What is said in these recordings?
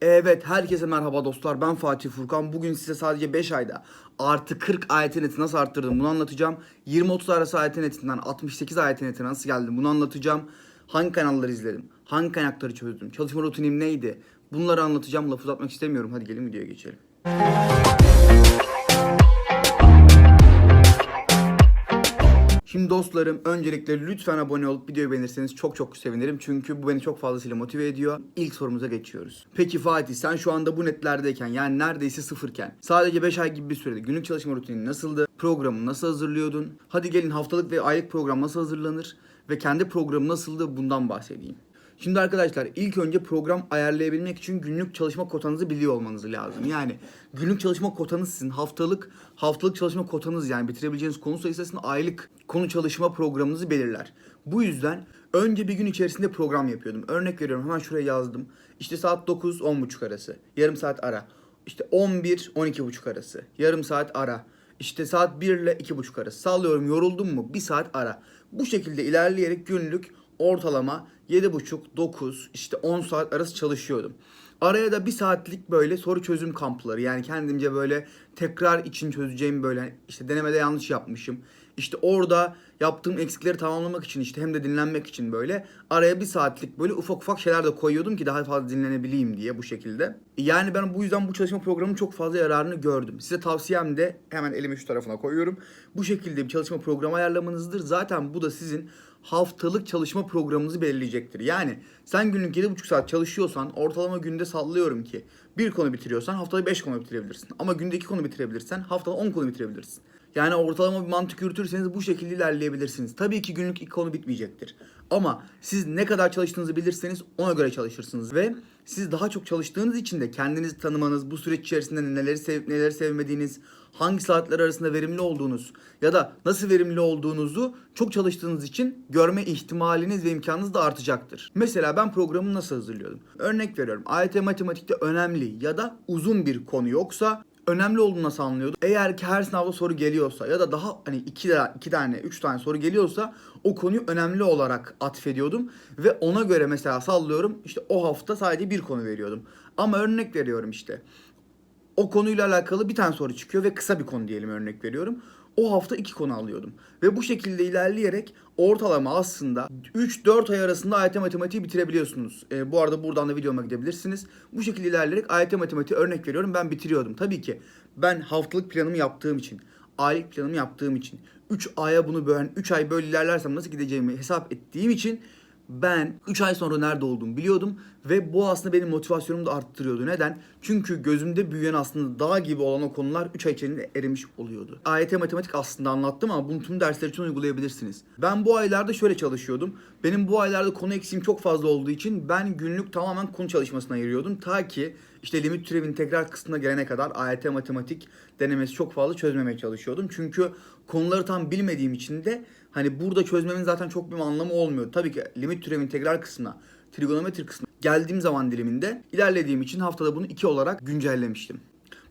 Evet herkese merhaba dostlar. Ben Fatih Furkan. Bugün size sadece 5 ayda artı 40 AYT neti nasıl arttırdım bunu anlatacağım. 20-30 arası AYT netinden 68 AYT netine nasıl geldim bunu anlatacağım. Hangi kanalları izledim? Hangi kaynakları çözdüm? Çalışma rutinim neydi? Bunları anlatacağım. Laf uzatmak istemiyorum. Hadi gelin videoya geçelim Şimdi dostlarım öncelikle lütfen abone olup videoyu beğenirseniz çok çok sevinirim. Çünkü bu beni çok fazlasıyla motive ediyor. İlk sorumuza geçiyoruz. Peki Fatih sen şu anda bu netlerdeyken yani neredeyse sıfırken sadece 5 ay gibi bir sürede günlük çalışma rutinin nasıldı? Programı nasıl hazırlıyordun? Hadi gelin haftalık ve aylık program nasıl hazırlanır? Ve kendi programı nasıldı bundan bahsedeyim. Şimdi arkadaşlar ilk önce program ayarlayabilmek için günlük çalışma kotanızı biliyor olmanız lazım. Yani günlük çalışma kotanız sizin haftalık haftalık çalışma kotanız yani bitirebileceğiniz konu sayısı arasında aylık konu çalışma programınızı belirler. Bu yüzden önce bir gün içerisinde program yapıyordum. Örnek veriyorum hemen şuraya yazdım. İşte saat 9-10.30 arası. Yarım saat ara. İşte 11-12.30 arası. Yarım saat ara. İşte saat 1 ile 2.30 arası. Sallıyorum yoruldum mu? Bir saat ara. Bu şekilde ilerleyerek günlük ortalama 7,5-9 işte 10 saat arası çalışıyordum. Araya da bir saatlik böyle soru çözüm kampları yani kendimce böyle tekrar için çözeceğim böyle işte denemede yanlış yapmışım. İşte orada yaptığım eksikleri tamamlamak için işte hem de dinlenmek için böyle araya bir saatlik böyle ufak ufak şeyler de koyuyordum ki daha fazla dinlenebileyim diye bu şekilde. Yani ben bu yüzden bu çalışma programının çok fazla yararını gördüm. Size tavsiyem de hemen elimi şu tarafına koyuyorum. Bu şekilde bir çalışma programı ayarlamanızdır. Zaten bu da sizin haftalık çalışma programınızı belirleyecektir. Yani sen günlük 7,5 saat çalışıyorsan ortalama günde sallıyorum ki bir konu bitiriyorsan haftada 5 konu bitirebilirsin. Ama günde 2 konu bitirebilirsen haftada 10 konu bitirebilirsin. Yani ortalama bir mantık yürütürseniz bu şekilde ilerleyebilirsiniz. Tabii ki günlük ilk konu bitmeyecektir. Ama siz ne kadar çalıştığınızı bilirseniz ona göre çalışırsınız. Ve siz daha çok çalıştığınız için de kendinizi tanımanız, bu süreç içerisinde neleri sevip neleri sevmediğiniz, hangi saatler arasında verimli olduğunuz ya da nasıl verimli olduğunuzu çok çalıştığınız için görme ihtimaliniz ve imkanınız da artacaktır. Mesela ben programı nasıl hazırlıyordum? Örnek veriyorum. AYT matematikte önemli ya da uzun bir konu yoksa önemli olduğunu nasıl? Eğer ki her sınavda soru geliyorsa ya da daha hani iki, iki tane, üç tane soru geliyorsa o konuyu önemli olarak atfediyordum. Ve ona göre mesela sallıyorum işte o hafta sadece bir konu veriyordum. Ama örnek veriyorum işte. O konuyla alakalı bir tane soru çıkıyor ve kısa bir konu diyelim örnek veriyorum. O hafta iki konu alıyordum. Ve bu şekilde ilerleyerek ortalama aslında 3-4 ay arasında AYT matematiği bitirebiliyorsunuz. E, bu arada buradan da videoma gidebilirsiniz. Bu şekilde ilerleyerek AYT matematiği örnek veriyorum ben bitiriyordum. Tabii ki ben haftalık planımı yaptığım için, aylık planımı yaptığım için, 3 aya bunu böyle 3 ay böyle ilerlersem nasıl gideceğimi hesap ettiğim için ben 3 ay sonra nerede olduğumu biliyordum ve bu aslında benim motivasyonumu da arttırıyordu. Neden? Çünkü gözümde büyüyen aslında dağ gibi olan o konular 3 ay içerisinde erimiş oluyordu. AYT matematik aslında anlattım ama bunu tüm dersler için uygulayabilirsiniz. Ben bu aylarda şöyle çalışıyordum. Benim bu aylarda konu eksiğim çok fazla olduğu için ben günlük tamamen konu çalışmasına ayırıyordum. Ta ki işte limit türevin tekrar kısmına gelene kadar AYT matematik denemesi çok fazla çözmemeye çalışıyordum. Çünkü konuları tam bilmediğim için de hani burada çözmemin zaten çok bir anlamı olmuyor. Tabii ki limit türev integral kısmına, trigonometri kısmına geldiğim zaman diliminde ilerlediğim için haftada bunu iki olarak güncellemiştim.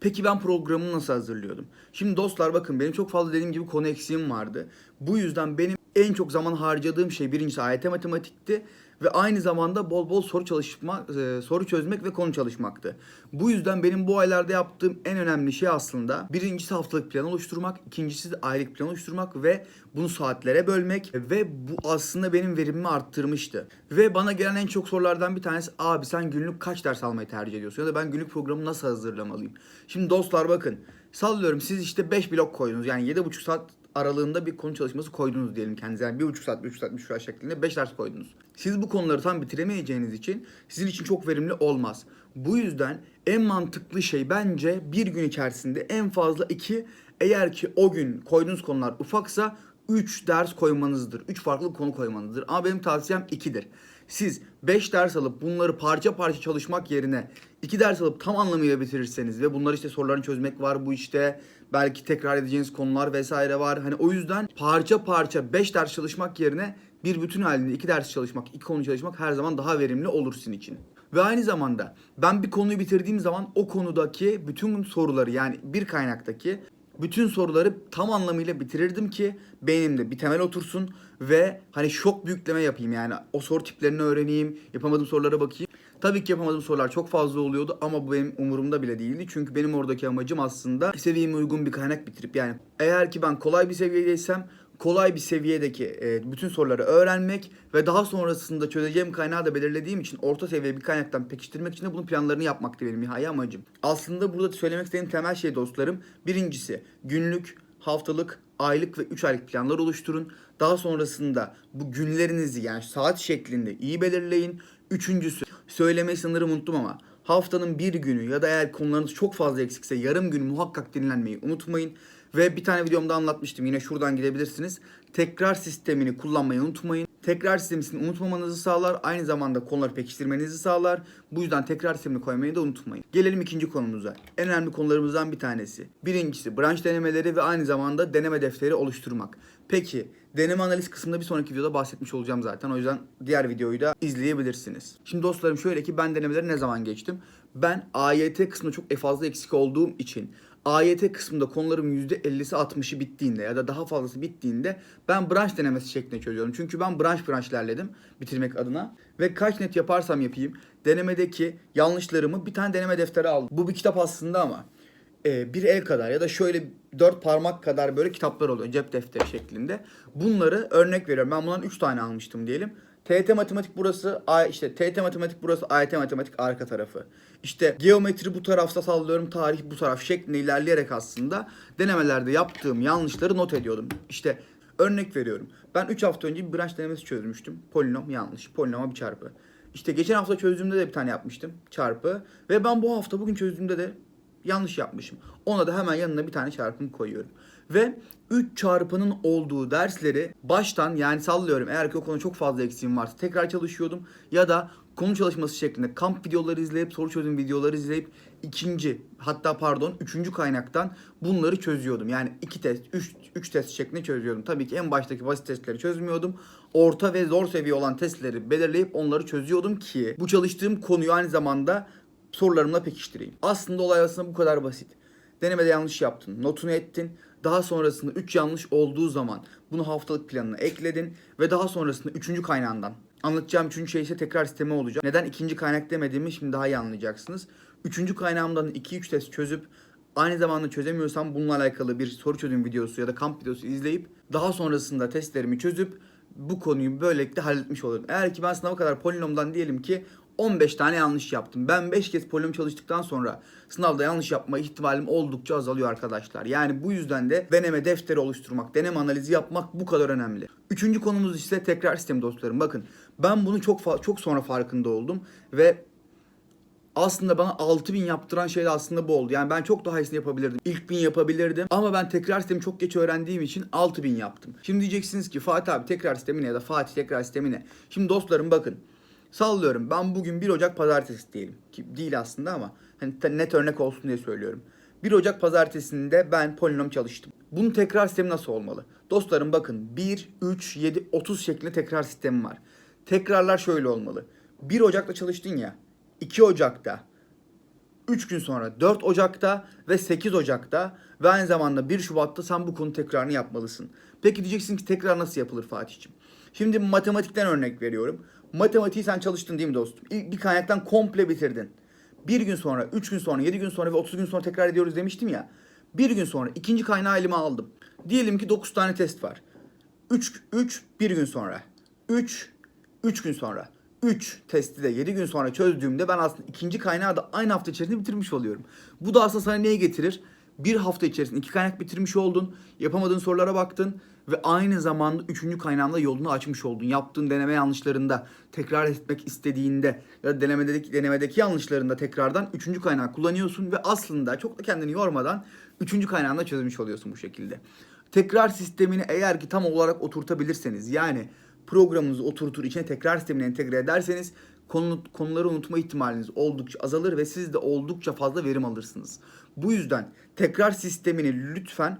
Peki ben programı nasıl hazırlıyordum? Şimdi dostlar bakın benim çok fazla dediğim gibi konu eksiğim vardı. Bu yüzden benim en çok zaman harcadığım şey birincisi AYT matematikti ve aynı zamanda bol bol soru çalışma, e, soru çözmek ve konu çalışmaktı. Bu yüzden benim bu aylarda yaptığım en önemli şey aslında birincisi haftalık plan oluşturmak, ikincisi de aylık plan oluşturmak ve bunu saatlere bölmek ve bu aslında benim verimimi arttırmıştı. Ve bana gelen en çok sorulardan bir tanesi abi sen günlük kaç ders almayı tercih ediyorsun ya da ben günlük programı nasıl hazırlamalıyım? Şimdi dostlar bakın sallıyorum siz işte 5 blok koydunuz yani 7,5 saat aralığında bir konu çalışması koydunuz diyelim kendinize. Yani bir buçuk saat, bir buçuk saat, bir saat şeklinde 5 ders koydunuz. Siz bu konuları tam bitiremeyeceğiniz için sizin için çok verimli olmaz. Bu yüzden en mantıklı şey bence bir gün içerisinde en fazla iki eğer ki o gün koyduğunuz konular ufaksa 3 ders koymanızdır. 3 farklı konu koymanızdır. Ama benim tavsiyem 2'dir. Siz 5 ders alıp bunları parça parça çalışmak yerine 2 ders alıp tam anlamıyla bitirirseniz ve bunlar işte sorularını çözmek var bu işte belki tekrar edeceğiniz konular vesaire var. Hani o yüzden parça parça 5 ders çalışmak yerine bir bütün halinde 2 ders çalışmak, 2 konu çalışmak her zaman daha verimli olur sizin için. Ve aynı zamanda ben bir konuyu bitirdiğim zaman o konudaki bütün soruları yani bir kaynaktaki Bütün soruları tam anlamıyla bitirirdim ki beynimde bir temel otursun ve hani şok bir yükleme yapayım yani o soru tiplerini öğreneyim, yapamadığım sorulara bakayım. Tabii ki yapamadığım sorular çok fazla oluyordu ama bu benim umurumda bile değildi. Çünkü benim oradaki amacım aslında seviyeme uygun bir kaynak bitirip yani eğer ki ben kolay bir seviyedeysem kolay bir seviyedeki e, bütün soruları öğrenmek ve daha sonrasında çözeceğim kaynağı da belirlediğim için orta seviye bir kaynaktan pekiştirmek için de bunun planlarını yapmaktı benim nihai amacım. Aslında burada söylemek istediğim temel şey dostlarım birincisi günlük, haftalık, aylık ve 3 aylık planlar oluşturun. Daha sonrasında bu günlerinizi yani saat şeklinde iyi belirleyin. Üçüncüsü söylemeyi sanırım unuttum ama haftanın bir günü ya da eğer konularınız çok fazla eksikse yarım gün muhakkak dinlenmeyi unutmayın. Ve bir tane videomda anlatmıştım yine şuradan gidebilirsiniz. Tekrar sistemini kullanmayı unutmayın. Tekrar sistemini unutmamanızı sağlar. Aynı zamanda konuları pekiştirmenizi sağlar. Bu yüzden tekrar sistemini koymayı da unutmayın. Gelelim ikinci konumuza. En önemli konularımızdan bir tanesi. Birincisi branş denemeleri ve aynı zamanda deneme defteri oluşturmak. Peki deneme analiz kısmında bir sonraki videoda bahsetmiş olacağım zaten. O yüzden diğer videoyu da izleyebilirsiniz. Şimdi dostlarım şöyle ki ben denemeleri ne zaman geçtim? Ben AYT kısmında çok fazla eksik olduğum için AYT kısmında konularım %50'si 60'ı bittiğinde ya da daha fazlası bittiğinde ben branş denemesi şeklinde çözüyorum. Çünkü ben branş branş ilerledim bitirmek adına. Ve kaç net yaparsam yapayım denemedeki yanlışlarımı bir tane deneme defteri aldım. Bu bir kitap aslında ama e, bir el kadar ya da şöyle dört parmak kadar böyle kitaplar oluyor cep defteri şeklinde. Bunları örnek veriyorum. Ben bundan 3 tane almıştım diyelim. TET matematik burası, işte TET matematik burası, AYT matematik arka tarafı. İşte geometri bu tarafta sallıyorum, tarih bu taraf şeklinde ilerleyerek aslında denemelerde yaptığım yanlışları not ediyordum. İşte örnek veriyorum. Ben 3 hafta önce bir branş denemesi çözmüştüm. Polinom yanlış, polinoma bir çarpı. İşte geçen hafta çözdüğümde de bir tane yapmıştım, çarpı. Ve ben bu hafta bugün çözdüğümde de yanlış yapmışım. Ona da hemen yanına bir tane çarpım koyuyorum. Ve 3 çarpının olduğu dersleri baştan yani sallıyorum eğer ki o konu çok fazla eksiğim varsa tekrar çalışıyordum ya da konu çalışması şeklinde kamp videoları izleyip soru çözüm videoları izleyip ikinci hatta pardon üçüncü kaynaktan bunları çözüyordum. Yani iki test, üç, üç test şeklinde çözüyordum. Tabii ki en baştaki basit testleri çözmüyordum. Orta ve zor seviye olan testleri belirleyip onları çözüyordum ki bu çalıştığım konuyu aynı zamanda sorularımla pekiştireyim. Aslında olay aslında bu kadar basit. Denemede yanlış yaptın, notunu ettin. Daha sonrasında 3 yanlış olduğu zaman bunu haftalık planına ekledin ve daha sonrasında 3. kaynağından anlatacağım 3. şey ise tekrar sistemi olacak. Neden ikinci kaynak demediğimi şimdi daha iyi anlayacaksınız. 3. kaynağımdan 2-3 test çözüp aynı zamanda çözemiyorsam bununla alakalı bir soru çözüm videosu ya da kamp videosu izleyip daha sonrasında testlerimi çözüp bu konuyu böylelikle halletmiş olurum. Eğer ki ben sınava kadar polinomdan diyelim ki 15 tane yanlış yaptım. Ben 5 kez polinom çalıştıktan sonra sınavda yanlış yapma ihtimalim oldukça azalıyor arkadaşlar. Yani bu yüzden de deneme defteri oluşturmak, deneme analizi yapmak bu kadar önemli. Üçüncü konumuz ise tekrar sistemi dostlarım. Bakın ben bunu çok çok sonra farkında oldum ve aslında bana 6000 yaptıran şey de aslında bu oldu. Yani ben çok daha iyisini yapabilirdim. İlk 1000 yapabilirdim. Ama ben tekrar sistemi çok geç öğrendiğim için 6000 yaptım. Şimdi diyeceksiniz ki Fatih abi tekrar sistemi ne ya da Fatih tekrar sistemi ne? Şimdi dostlarım bakın. Sallıyorum ben bugün 1 Ocak pazartesi diyelim. Ki değil aslında ama hani net örnek olsun diye söylüyorum. 1 Ocak pazartesinde ben polinom çalıştım. Bunun tekrar sistemi nasıl olmalı? Dostlarım bakın 1, 3, 7, 30 şeklinde tekrar sistemi var. Tekrarlar şöyle olmalı. 1 Ocak'ta çalıştın ya. 2 Ocak'ta 3 gün sonra 4 Ocak'ta ve 8 Ocak'ta ve aynı zamanda 1 Şubat'ta sen bu konu tekrarını yapmalısın. Peki diyeceksin ki tekrar nasıl yapılır Fatih'ciğim? Şimdi matematikten örnek veriyorum. Matematiği sen çalıştın değil mi dostum? İlk bir kaynaktan komple bitirdin. Bir gün sonra, 3 gün sonra, 7 gün sonra ve 30 gün sonra tekrar ediyoruz demiştim ya. Bir gün sonra ikinci kaynağı elime aldım. Diyelim ki 9 tane test var. 3, 3 bir gün sonra. 3, 3 gün sonra. 3 testi de 7 gün sonra çözdüğümde ben aslında ikinci kaynağı da aynı hafta içerisinde bitirmiş oluyorum. Bu da aslında sana neye getirir? Bir hafta içerisinde iki kaynak bitirmiş oldun. Yapamadığın sorulara baktın. Ve aynı zamanda üçüncü kaynağında yolunu açmış oldun. Yaptığın deneme yanlışlarında tekrar etmek istediğinde ya da denemedeki, denemedeki yanlışlarında tekrardan üçüncü kaynağı kullanıyorsun. Ve aslında çok da kendini yormadan üçüncü kaynağında çözmüş oluyorsun bu şekilde. Tekrar sistemini eğer ki tam olarak oturtabilirseniz yani programınızı oturtur içine tekrar sistemini entegre ederseniz konu, konuları unutma ihtimaliniz oldukça azalır ve siz de oldukça fazla verim alırsınız. Bu yüzden tekrar sistemini lütfen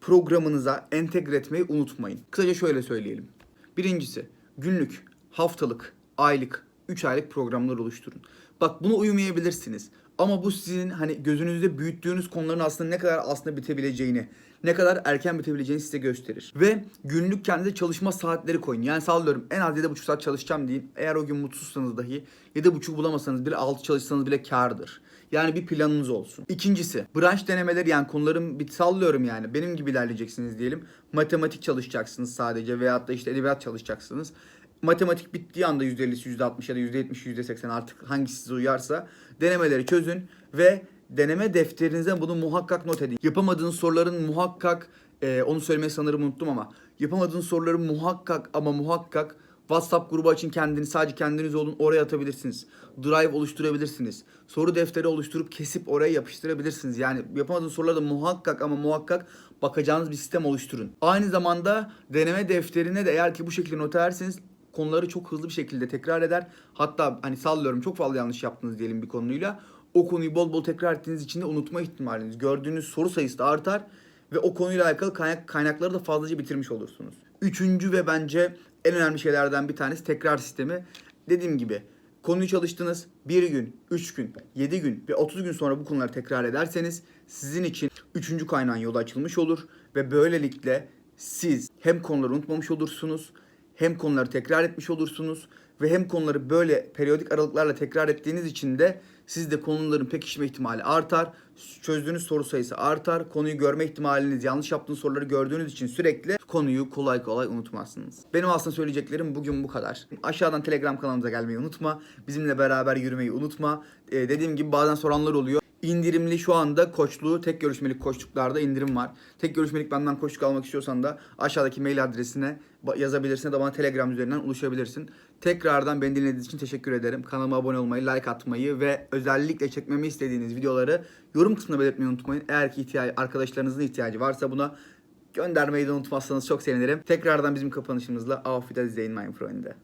programınıza entegre etmeyi unutmayın. Kısaca şöyle söyleyelim. Birincisi günlük, haftalık, aylık, 3 aylık programlar oluşturun. Bak buna uymayabilirsiniz. Ama bu sizin hani gözünüzde büyüttüğünüz konuların aslında ne kadar aslında bitebileceğini, ne kadar erken bitebileceğini size gösterir. Ve günlük kendinize çalışma saatleri koyun. Yani sallıyorum en az 7,5 saat çalışacağım deyin. Eğer o gün mutsuzsanız dahi 7,5 bulamasanız bile 6 çalışsanız bile kârdır. Yani bir planınız olsun. İkincisi branş denemeleri yani konuların bir sallıyorum yani benim gibi ilerleyeceksiniz diyelim. Matematik çalışacaksınız sadece veyahut da işte edebiyat çalışacaksınız. Matematik bittiği anda %50'si %60 ya da %70 %80 artık hangisi size uyarsa denemeleri çözün ve deneme defterinize bunu muhakkak not edin. Yapamadığınız soruların muhakkak e, onu söylemeyi sanırım unuttum ama yapamadığınız soruları muhakkak ama muhakkak WhatsApp grubu açın kendini sadece kendiniz olun oraya atabilirsiniz. Drive oluşturabilirsiniz. Soru defteri oluşturup kesip oraya yapıştırabilirsiniz. Yani yapamadığınız soruları da muhakkak ama muhakkak bakacağınız bir sistem oluşturun. Aynı zamanda deneme defterine de eğer ki bu şekilde not ederseniz konuları çok hızlı bir şekilde tekrar eder. Hatta hani sallıyorum çok fazla yanlış yaptınız diyelim bir konuyla. O konuyu bol bol tekrar ettiğiniz için de unutma ihtimaliniz, gördüğünüz soru sayısı da artar ve o konuyla alakalı kaynak, kaynakları da fazlaca bitirmiş olursunuz. Üçüncü ve bence en önemli şeylerden bir tanesi tekrar sistemi. Dediğim gibi konuyu çalıştınız bir gün, üç gün, yedi gün ve 30 gün sonra bu konuları tekrar ederseniz sizin için üçüncü kaynağın yolu açılmış olur ve böylelikle siz hem konuları unutmamış olursunuz hem konuları tekrar etmiş olursunuz ve hem konuları böyle periyodik aralıklarla tekrar ettiğiniz için de sizde konuların pekişme ihtimali artar. Çözdüğünüz soru sayısı artar. Konuyu görme ihtimaliniz, yanlış yaptığınız soruları gördüğünüz için sürekli konuyu kolay kolay unutmazsınız. Benim aslında söyleyeceklerim bugün bu kadar. Aşağıdan Telegram kanalımıza gelmeyi unutma. Bizimle beraber yürümeyi unutma. Ee, dediğim gibi bazen soranlar oluyor. İndirimli şu anda koçluğu tek görüşmelik koçluklarda indirim var. Tek görüşmelik benden koçluk almak istiyorsan da aşağıdaki mail adresine yazabilirsin ya da bana Telegram üzerinden ulaşabilirsin. Tekrardan beni dinlediğiniz için teşekkür ederim. Kanalıma abone olmayı, like atmayı ve özellikle çekmemi istediğiniz videoları yorum kısmına belirtmeyi unutmayın. Eğer ki ihtiyacı, arkadaşlarınızın ihtiyacı varsa buna göndermeyi de unutmazsanız çok sevinirim. Tekrardan bizim kapanışımızla Auf Wiedersehen mein Freunde.